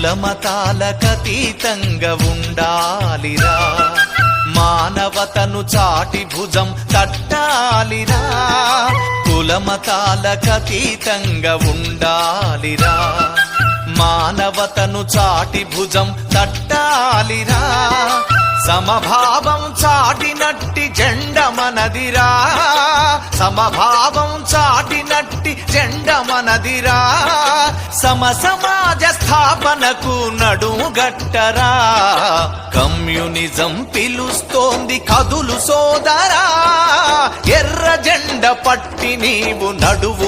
కులమతాలకతీతంగా ఉండాలిరా మానవతను చాటి భుజం తట్టాలిరా. కులమతాలకతీతంగా ఉండాలిరా మానవతను చాటి భుజం తట్టాలిరా. సమభావం చాటినట్టి జెండ మనదిరా సమభావం చాటి నదిరా సమ సమాజ స్థాపనకు నడుగట్టరా. కమ్యూనిజం పిలుస్తోంది కదులు సోదరా ఎర్ర జెండ పట్టి నీవు నడువు